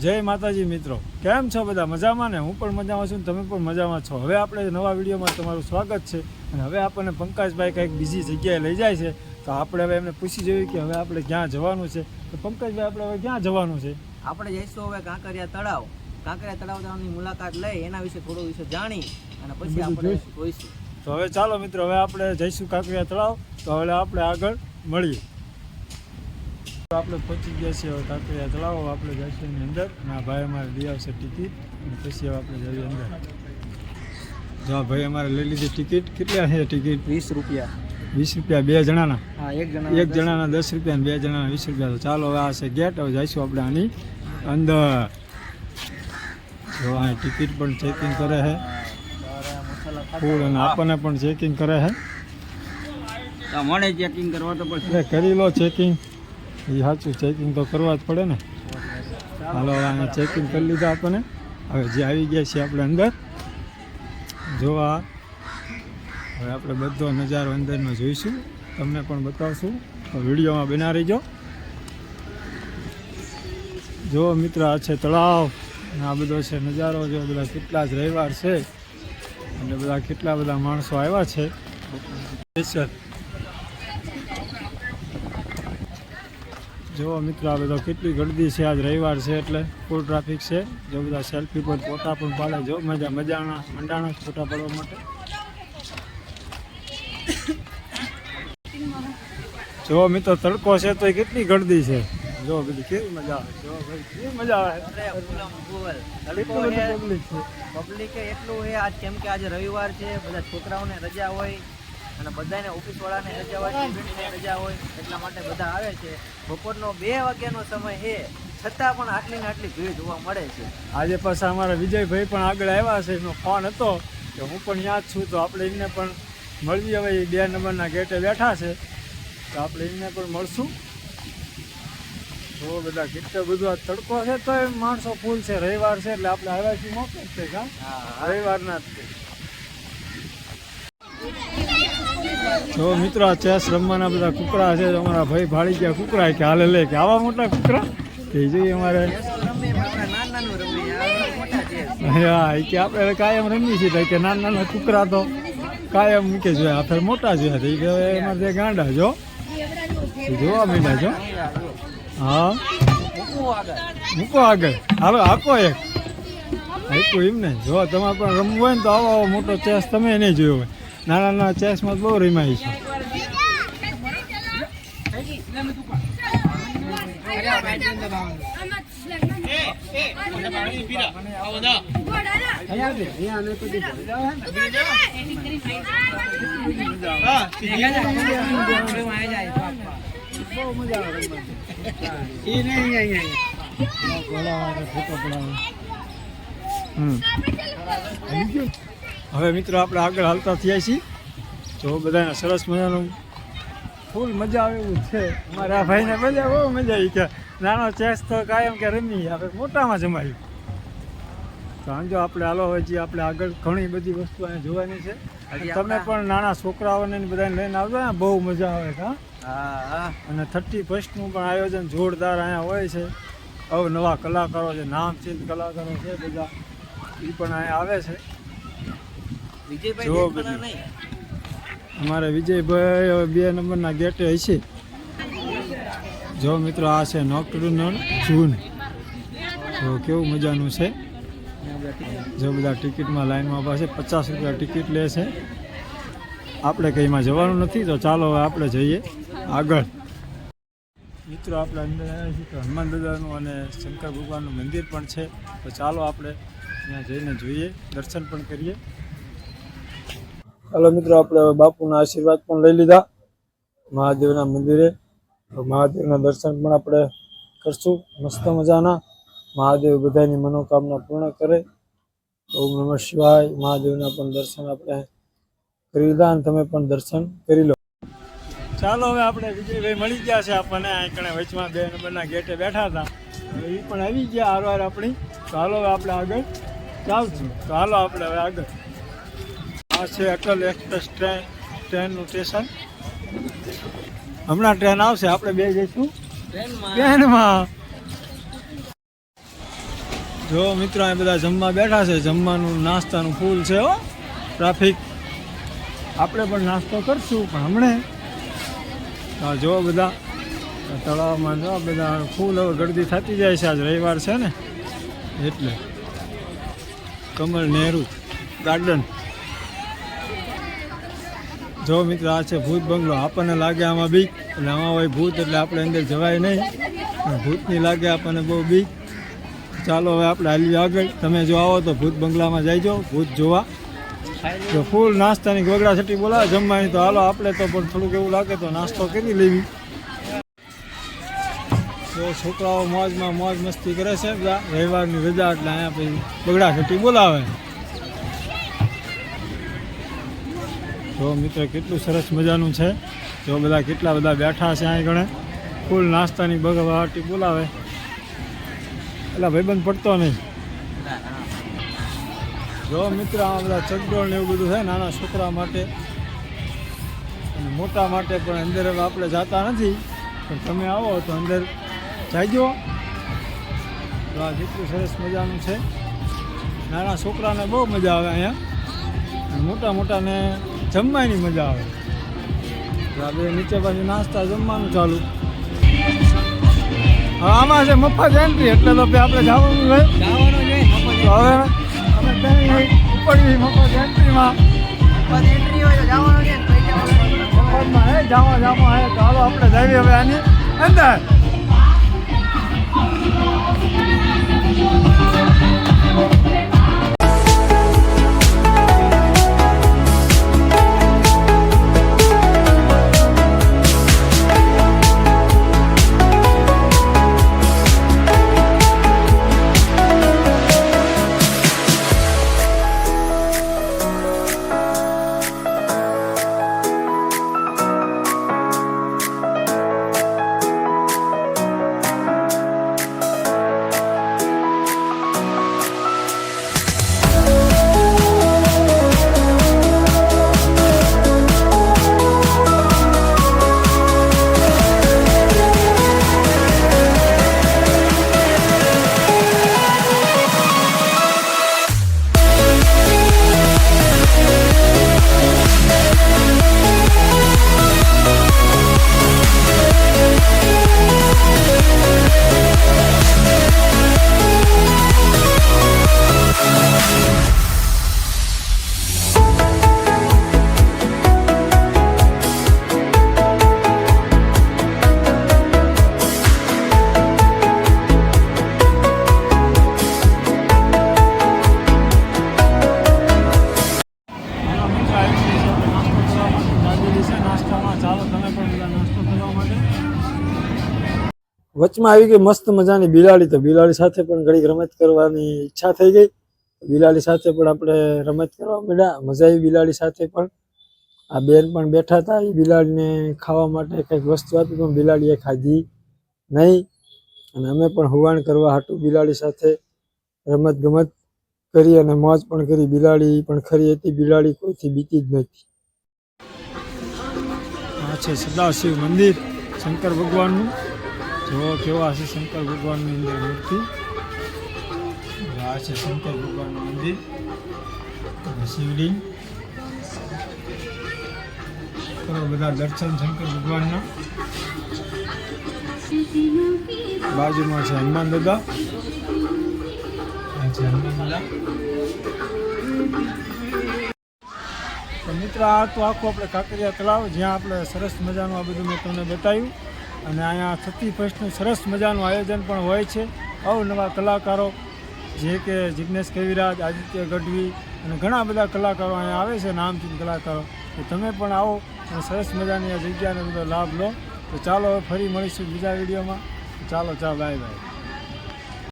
જય માતાજી મિત્રો. કેમ છો બધા? મજામાં ને? હું પણ મજામાં છું તમે પણ મજામાં છો. હવે આપણે નવા વિડીયોમાં તમારું સ્વાગત છે અને હવે આપણને પંકજભાઈ કંઈક બીજી જગ્યાએ લઈ જાય છે. તો આપણે હવે એમને પૂછી જોઈએ કે હવે આપણે ક્યાં જવાનું છે. તો પંકજભાઈ આપણે હવે ક્યાં જવાનું છે? આપણે જઈશું હવે કાંકરિયા તળાવ. કાંકરિયા તળાવ તળાવની મુલાકાત લઈ એના વિશે થોડું વિશે જાણી અને પછી આપણે જોઈશું. તો હવે ચાલો મિત્રો હવે આપણે જઈશું કાંકરિયા તળાવ. તો હવે આપણે આગળ મળીએ. આપણે પહોંચી ગયા છીએ હવે કાંકરિયા તળાવ. આપણે જઈશું એની અંદર. અને આ ભાઈ અમારે લઈ આવશે ટિકિટ અને પછી આપણે જઈએ અંદર. જો ભાઈ અમારે લઈ લીધી ટિકિટ કેટલા છે ટિકિટ વીસ રૂપિયા. વીસ રૂપિયા બે જણાના? હા એક જણા એક જણાના દસ રૂપિયા અને બે જણાના વીસ રૂપિયા. તો ચાલો હવે આ છે ગેટ હવે જઈશું આપણે આની અંદર. જો આ ટિકિટ પણ ચેકિંગ કરે છે. ફૂડ અને આપણને પણ ચેકિંગ કરે છે. મને ચેકિંગ કરવા તો પડશે. કરી લો ચેકિંગ એ સાચું ચેકિંગ તો કરવા જ પડે ને. હાલો આને ચેકિંગ કરી લીધા આપણને. હવે જે આવી ગયા છીએ આપણે અંદર, જોવા. હવે આપણે બધો નજારો અંદરનો જોઈશું. તમને પણ બતાવશું. વિડીયોમાં બના રહીજો. જો મિત્ર, આ છે તળાવ. આ બધો છે નજારો. જો બધા કેટલા જ રવિવાર છે. અને બધા કેટલા બધા માણસો આવ્યા છે. સ્પેશિયલ જો મિત્રો આ બધો કેટલી ગળદી છે આજ રવિવાર છે એટલે ફૂલ ટ્રાફિક છે. જો બધા સેલ્ફી પર ફોટા પણ પાડે. જો મજા મજાના મંડાણા ફોટા પાડવા માટે. જો મિત્રો તડકો છે તો કેટલી ગળદી છે. જો બધી કેવી મજા આવે. જો ભાઈ કેવી મજા આવે. પબ્લિક એટલું છે. આજ કેમ કે આજે રવિવાર છે બધા છોકરાઓને રજા હોય અને બધાને ઓફિસ વાળાને રજા હોય સ્ટુડન્ટને રજા હોય એટલા માટે બધા આવે છે. બપોરનો બે વાગ્યાનો સમય છે છતાં પણ આટલી ને આટલી ભીડ જોવા મળે છે. આજે પાછા અમારા વિજયભાઈ પણ આગળ આવ્યા છે એનો ફોન હતો કે હું પણ યાદ છું તો આપણે એમને પણ મળવી હવે એ બે નંબરના ગેટે બેઠા છે તો આપણે એમને પણ મળશું. તો બધા કેટલો બધો આ તડકો છે તો માણસો ફૂલ છે રવિવાર છે એટલે આપણે આવ્યા છીએ મોકલે જ છે હા. રવિવારના જ છે. જો મિત્રો, આ ચેસ રમવાના બધા કુકરા છે અમારા ભાઈ ભાળી ગયા કુકરા કે હાલે લે કે આવા મોટા કુકરા કે જોઈએ અમારે છે હા, એ કે આપણે કાયમ રમીએ છીએ કે નાના નાના કુકરા તો કાયમ મૂકે છે, આ ફેર મોટા એ કે એમાં જે ગાંડા જો જોવા માંડ્યા જો હા. મૂકો આગળ. હાલો આપો એક. આપ્યું એમ ને જો, તમારે પણ રમવું હોય ને તો આવો મોટો ચેસ તમે નહીં જોયો હોય. નાના નાના ચેસમાં બહુ રમાય છે. હમ. હવે મિત્રો આપણે આગળ હાલતા થયા છીએ. તો બધાને સરસ મજાનું ફૂલ મજા આવે એવું છે. અમારા ભાઈને મજા બહુ મજા આવી કે નાનો ચેસ તો કાયમ કે રમી આપણે મોટામાં જમાયું. તો આંજો આપણે હાલો હવે જે આપણે આગળ ઘણી બધી વસ્તુ અહીંયા જોવાની છે. તમે પણ નાના છોકરાઓને બધાને લઈને આવજો ને બહુ મજા આવે હા. હા હા. અને થર્ટી ફર્સ્ટનું પણ આયોજન જોરદાર અહીંયા હોય છે. અવનવા કલાકારો છે નામચીન કલાકારો છે બધા. એ પણ અહીંયા આવે છે. વિજયભાઈ જો દેશવાળા બધું. નહીં. અમારે વિજયભાઈ હવે બે નંબરના ગેટે હશે. જો મિત્રો આ છે નોક્ટર્નલ જૂન. તો કેવું મજાનું છે? જો બધા ટિકિટમાં લાઈનમાં પાસે પચાસ રૂપિયા ટિકિટ લે છે. આપણે કંઈમાં જવાનું નથી તો ચાલો હવે આપણે જઈએ આગળ. મિત્રો આપણે અંદર આવ્યા છીએ તો હનુમાન દાદાનું અને શંકર ભગવાનનું મંદિર પણ છે. તો ચાલો આપણે ત્યાં જઈને જોઈએ દર્શન પણ કરીએ. હાલો મિત્રો, આપણે હવે બાપુના આશીર્વાદ પણ લઈ લીધા. મહાદેવના મંદિરે. મહાદેવના દર્શન પણ આપણે કરશું, મસ્ત મજાના. મહાદેવ બધાની મનોકામના પૂર્ણ કરે. ઓમ નમઃ શિવાય. મહાદેવના પણ દર્શન આપણે કરી લીધા અને તમે પણ દર્શન કરી લો. ચાલો હવે આપણે વિજયભાઈ મળી ગયા છે આપણને. આંકણે વચમાં બે નંબરના ગેટે બેઠા હતા. એ પણ આવી ગયા હારવાર આપણી. હાલો હવે આપણે આગળ ચાલશું. હાલો આપણે હવે આગળ. આ અટલ એક્સપ્રેસ ટ્રેન, ટ્રેનનું સ્ટેશન. હમણાં ટ્રેન આવશે, આપણે બે જઈશું. ટ્રેનમાં. જો મિત્રો, અહીં બધા જમવા બેઠા છે, જમવાનું, નાસ્તાનું ફૂલ છે, હો. ટ્રાફિક. આપણે પણ નાસ્તો કરશું, પણ હમણે. જો બધા તળાવમાં જો બધા ફૂલ હવે ગળદી થતી જાય છે, આજ રવિવાર છે ને. એટલે. કમલ નહેરુ ગાર્ડન જો મિત્ર, આ છે ભૂત બંગલો. આપણને લાગે આમાં બીક, એટલે આમાં હોય ભૂત, એટલે આપણે અંદર જવાય નહીં. ભૂતની લાગે આપણને બહુ બીક. ચાલો હવે આપણે હાલીએ આગળ. તમે જો આવો તો ભૂત બંગલામાં જઈજો. ભૂત જોવા. જો ફૂલ નાસ્તાની ગોગડા છટી બોલાવે જમવાની તો હાલો, આપણે તો પણ થોડુંક એવું લાગે તો નાસ્તો કરી લેવી. તો છોકરાઓ મોજમાં મોજ મસ્તી કરે છે. રવિવારની રજા એટલે અહીંયા પછી બગડા છટી બોલાવે. જો મિત્ર, કેટલું સરસ મજાનું છે. જો બધા કેટલા બધા બેઠા છે અહીં ગણે. ફૂલ નાસ્તાની બગવાટી બોલાવે. એટલે ભાઈબંધ પડતો નહીં. જો મિત્ર આ બધા ચગડોળ ને એવું બધું છે, નાના છોકરા માટે. અને મોટા માટે પણ અંદર આપણે જતા નથી. પણ તમે આવો તો અંદર જાયજો તો આ જેટલું સરસ મજાનું છે. નાના છોકરાને બહુ મજા આવે અહીંયા. મોટા મોટાને જમવાની મજા આવે. નીચે પાછું નાસ્તા જમવાનું ચાલુ. આમાં છે મફત એન્ટ્રી એટલે તો આપણે જવાનું છે હવે અમે ત્યાં મફત એન્ટ્રીમાં મફતમાં હે જાવા જાવા હે. ચાલો આપણે જઈએ હવે આની અંદર. વચમાં આવી ગઈ, મસ્ત મજાની બિલાડી. તો બિલાડી સાથે પણ ઘડીક રમત કરવાની ઈચ્છા થઈ ગઈ. બિલાડી સાથે પણ આપણે રમત કરવા માંડ્યા. મજા આવી બિલાડી સાથે પણ. આ બેન પણ બેઠા હતા. એ બિલાડીને ખાવા માટે કંઈક વસ્તુ આપી, પણ બિલાડીએ ખાધી નહીં. અને અમે પણ હુવાણ કરવા હાટું બિલાડી સાથે રમત ગમત કરી અને મોજ પણ કરી. બિલાડી પણ ખરી હતી. બિલાડી કોઈથી બીતી જ નથી આ છે સદાશિવ મંદિર, શંકર ભગવાનનું. જો કેવા છે શંકર ભગવાનની અંદર મૂર્તિ? આ છે શંકર ભગવાનનું મંદિર. અને શિવલિંગ. કરો બધા દર્શન શંકર ભગવાનના. બાજુમાં છે હનુમાન દાદા. હનુમાન દાદા. તો મિત્ર, આ તો આખું આપણે કાંકરિયા તળાવ, જ્યાં આપણે સરસ મજાનું આ બધું મેં તમને બતાવ્યું. અને અહીંયા થર્ટી ફર્સ્ટનું સરસ મજાનું આયોજન પણ હોય છે. અવનવા કલાકારો, જે કે જિજ્ઞેશ કવિરાજ, આદિત્ય ગઢવી અને ઘણા બધા કલાકારો અહીંયા આવે છે, નામચીન કલાકારો. તો તમે પણ આવો અને સરસ મજાની આ જગ્યાનો બધો લાભ લો. તો ચાલો ફરી મળીશું બીજા વિડીયોમાં. ચાલો ચાલો, બાય બાય.